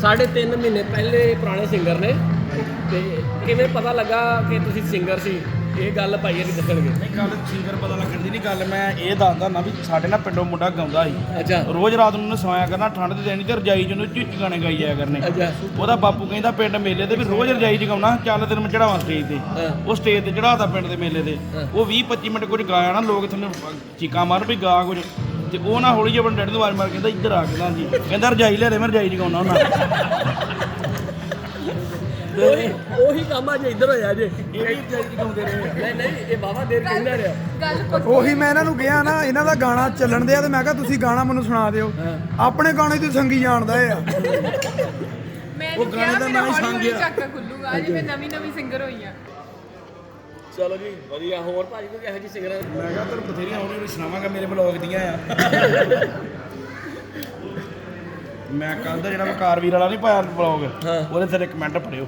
ਸਾਢੇ ਤਿੰਨ ਮਹੀਨੇ ਪਹਿਲੇ ਪੁਰਾਣੇ ਸਿੰਗਰ ਨੇ। ਤੇ ਕਿਵੇਂ ਪਤਾ ਲੱਗਾ ਕਿ ਤੁਸੀਂ ਸਿੰਗਰ ਸੀ? ਇਹ ਗੱਲ ਭਾਈ ਜੀ ਦੱਸਣਗੇ। ਨਹੀਂ ਗੱਲ ਸਿੰਗਰ ਪਤਾ ਲੱਗਣ ਦੀ ਨਹੀਂ ਗੱਲ ਮੈਂ ਇਹ ਦੱਸਦਾ ਨਾ ਵੀ ਸਾਡੇ ਨਾਲ ਪਿੰਡੋਂ ਮੁੰਡਾ ਗਾਉਂਦਾ ਸੀ। ਅੱਛਾ। ਰੋਜ਼ ਰਾਤ ਨੂੰ ਉਹਨੇ ਸੌਂਇਆ ਕਰਨਾ ਠੰਡ ਦੇ ਦਿਨ ਤੇ ਰਜਾਈ ਚ ਉਹਨੂੰ ਗਾਣੇ ਗਾਈ ਜਾਇਆ ਕਰਨੇ। ਅੱਛਾ। ਉਹਦਾ ਬਾਪੂ ਕਹਿੰਦਾ ਪਿੰਡ ਮੇਲੇ ਤੇ ਵੀ ਰੋਜ਼ ਰਜਾਈ ਚ ਗਾਉਣਾ ਚੱਲ ਤੈਨੂੰ ਮੈਂ ਚੜਾਵਾਂ ਸਟੇਜ ਤੇ। ਉਹ ਸਟੇਜ ਤੇ ਚੜਾਤਾ ਪਿੰਡ ਦੇ ਮੇਲੇ ਤੇ। ਉਹ 20 25 ਮਿੰਟ ਕੁਝ ਗਾਇਆ ਨਾ ਲੋਕ ਥੱਲੇ ਚੀਕਾਂ ਮਾਰ ਵੀ ਗਾ ਕੁਝ। ਤੇ ਉਹ ਨਾ ਹੌਲੀ ਜਿਹੇ ਡੈਡ ਨੂੰ ਆਵਾਜ਼ ਮਾਰ ਕੇ ਕਹਿੰਦਾ ਇੱਧਰ ਆ ਕਹਿੰਦਾ ਜੀ। ਕਹਿੰਦਾ ਰਜਾਈ ਲੈ ਦੇ ਮੈਂ ਰਜਾਈ ਚ ਗਾਉਣਾ ਹੁੰਦਾ ਉਹੀ ਉਹੀ ਕੰਮ ਅੱਜ ਇੱਧਰ ਹੋਇਆ ਜੇ। ਇਹ ਵੀ ਰਜਾਈ ਚ ਗਾਉਂਦੇ ਰਹੇ। ਨਹੀਂ ਨਹੀਂ ਇਹ ਬਾਬਾ ਦੇਰ ਕਹਿੰਦਾ ਰਿਹਾ। ਗੱਲ ਪੱਕੀ ਉਹੀ ਮੈਂ ਇਹਨਾਂ ਨੂੰ ਕਿਹਾ ਨਾ ਇਹਨਾਂ ਦਾ ਗਾਣਾ ਚੱਲਣ ਦਿਆ ਤੇ ਮੈਂ ਕਿਹਾ ਤੁਸੀਂ ਗਾਣਾ ਮੈਨੂੰ ਸੁਣਾ ਦਿਓ। ਆਪਣੇ ਗਾਣੇ ਤੇ ਸੰਗੀ ਜਾਣਦਾ ਇਹ ਆ। ਉਹ ਗਾਣੇ ਦਾ ਨਾਮ। ਚੱਕ ਖੁੱਲੂਗਾ ਮੈਂ ਨਵੀਂ ਨਵੀਂ ਸਿੰਗਰ ਹੋਈ ਆ। ਚਲੋ ਜੀ ਵਧੀਆ। ਹੋਰ ਭਾਜੀ ਕੋਈ ਇਹੋ ਜਿਹੀ ਸਿੰਗਰ ਮੈਂ ਕਿਹਾ ਤੈਨੂੰ ਬਥੇਰੀਆਂ ਹੌਲੀ ਸੁਣਾਵਾਂਗਾ ਮੇਰੇ ਬਲੌਗ ਦੀਆਂ ਆ। ਮੈਂ ਕੱਲ ਦਾ ਜਿਹੜਾ ਵਕਾਰ ਵੀਰ ਵਾਲਾ ਨਹੀਂ ਪਾਇਆ ਬਲੌਗ ਹਾਂ। ਉਹਦੇ ਥੱਲੇ ਕਮੈਂਟ ਪੜਿਓ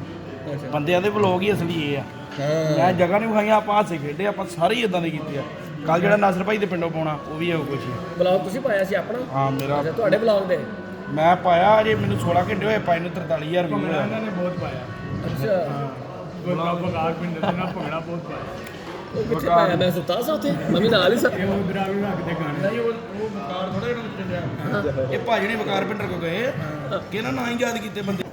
ਬੰਦਿਆਂ ਦੇ ਬਲੌਗ ਹੀ ਅਸਲੀ ਇਹ ਆ। ਹਾਂ। ਮੈਂ ਜਗ੍ਹਾ ਨਹੀਂ ਵਿਖਾਈਆਂ ਆਪਾਂ ਹਾਸੇ ਖੇਡੇ ਆਪਾਂ ਸਾਰੇ ਹੀ ਇਦਾਂ ਦੇ ਕੀਤੇ ਆ। ਕੱਲ ਜਿਹੜਾ ਨਾਸਰ ਭਾਈ ਦੇ ਪਿੰਡੋਂ ਪਾਉਣਾ ਉਹ ਵੀ ਇਹੋ ਕੁਛ ਹੀ ਬਲੌਗ ਤੁਸੀਂ ਪਾਇਆ ਸੀ ਆਪਣਾ? ਹਾਂ ਮੇਰਾ ਅੱਛਾ ਤੁਹਾਡੇ ਬਲੌਗ ਦੇ? ਮੈਂ ਪਾਇਆ ਅਜੇ ਮੈਨੂੰ 16 ਘੰਟੇ ਹੋਏ ਪਾਏ ਨੂੰ 43000 ਵਿਊ ਹੋਇਆ ਅੱਛਾ। ਬਗਾਰ ਪਿੰਡ ਦੇ ਨਾਲ ਭੰਗੜਾ ਬਹੁਤ ਪਾਇਆ। ਉਹ ਕਿੱਥੇ ਪਾਇਆ ਮੈਂ ਸੁੱਤਾ ਸਾ ਉੱਥੇ ਮੈਂ ਵੀ ਨਾਲ ਹੀ ਸਾ। ਉਹ ਦਰਾਵੀ ਰੱਖ ਦੇ ਗਾਣੇ। ਨਹੀਂ ਉਹ ਉਹ ਵਕਾਰ ਥੋੜਾ ਜਿਹੜਾ ਚੱਲਿਆ। ਇਹ ਭਾਜੀ ਨੇ ਵਕਾਰ ਪਿੰਡਰ ਕੋ ਗਏ। ਕਿ ਇਹਨਾਂ ਨਾਂ ਹੀ ਯਾਦ ਕੀਤੇ ਬੰਦੇ।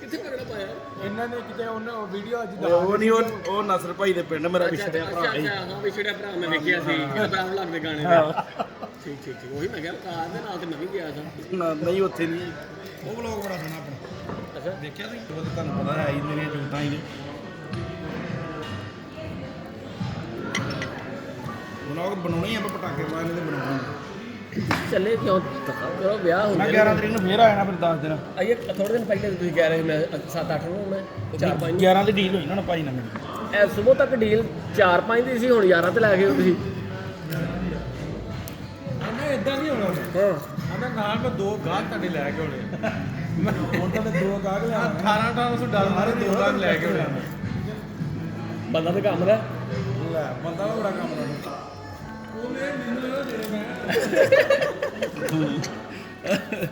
ਕਿੱਥੇ ਪਕੜਾ ਪਾਇਆ? ਇਹਨਾਂ ਨੇ ਕਿਤੇ ਉਹਨਾਂ ਵੀਡੀਓ ਅੱਜ ਉਹ ਨਹੀਂ ਉਹ ਉਹ ਨਸਰ ਭਾਈ ਦੇ ਪਿੰਡ ਮੇਰਾ ਰਿਸ਼ਤੇ ਅੱਛਾ ਭਰਾ ਹੀ ਅੱਛਾ ਹਾਂ ਵਿਛੜਿਆ ਭਰਾ ਮੈਂ ਵੇਖਿਆ ਸੀ। ਕਿਹੜਾ ਬਰਾਉਨ ਲੱਗਦੇ ਗਾਣੇ। ਦੇ ਠੀਕ ਠੀਕ ਠੀਕ। ਉਹੀ ਮੈਂ ਕਿਹਾ ਕਾਰ ਦੇ ਨਾਲ ਤੇ ਮੈਂ ਵੀ ਗਿਆ ਸਾਂ। ਨਾ- ਨਹੀਂ ਉੱਥੇ ਨਹੀਂ। ਉਹ ਵਲੌਗ ਬੜਾ ਸੋਹਣਾ ਆਪਣਾ। ਅੱਛਾ। ਦੇਖਿਆ ਤੁਸੀਂ? ਉਹ ਤੁਹਾਨੂੰ ਪਤਾ ਹੈ ਹੀ ਮੇਰੀਆਂ ਜੁਗਤਾਂ ਹੀ ਨੇ। ਵਲੌਗ ਬਣਾਉਣੇ ਹੀ ਆਪਾਂ ਪਟਾਕੇ ਵਾਲੇ ਤੇ ਬਣਾਉਣੇ ਚੱਲੇ ਕਿਉਂ? ਕਰੋ ਵਿਆਹ ਮੈਂ ਹੁੰਦੇ 11 ਤਰੀਕ ਨੂੰ ਫੇਰ ਆਇਆ ਨਾ ਫਿਰ 10 ਦਿਨ। ਆਈਏ ਥੋੜੇ ਦਿਨ ਪਹਿਲੇ ਤੁਸੀਂ ਕਹਿ ਰਹੇ ਸੀ ਮੈਂ 7-8 ਨੂੰ ਮੈਂ 4-5 11 ਦੀ ਡੀਲ ਹੋਈ ਨਾ ਹੁਣ ਭਾਈ ਨਾਲ ਮੇਰੀ। ਐ ਸਵੇਰ ਤੱਕ ਡੀਲ 4-5 ਦੀ ਸੀ ਹੁਣ 11 ਤੇ ਲੈ ਗਏ ਹੋ ਤੁਸੀਂ। ਇਹਨੇ ਇਦਾਂ ਨਹੀਂ ਹੋਣਾ ਹਾਂ। ਆਂਦਾ ਨਾਲ ਮੈਂ ਦੋ ਗਾਹਕ ਤੁਹਾਡੇ ਲੈ ਕੇ ਆਉਣੇ ਹੁਣ ਤਾਂ ਦੋ ਗਾਹਕ ਲੈ 18 1800 ਡਾਲਰ ਦੇ ਦੋ ਗਾਹਕ ਲੈ ਕੇ ਆਉਣੇ ਬੰਦਾ ਤੇ ਕੰਮ ਦਾ। ਲੈ ਬੰਦਾ ਦਾ। ਬੜਾ ਕੰਮ ਕਰਦਾ ਉਹਨੇ ਮੈਨੂੰ ਦੇ ਮੈਂ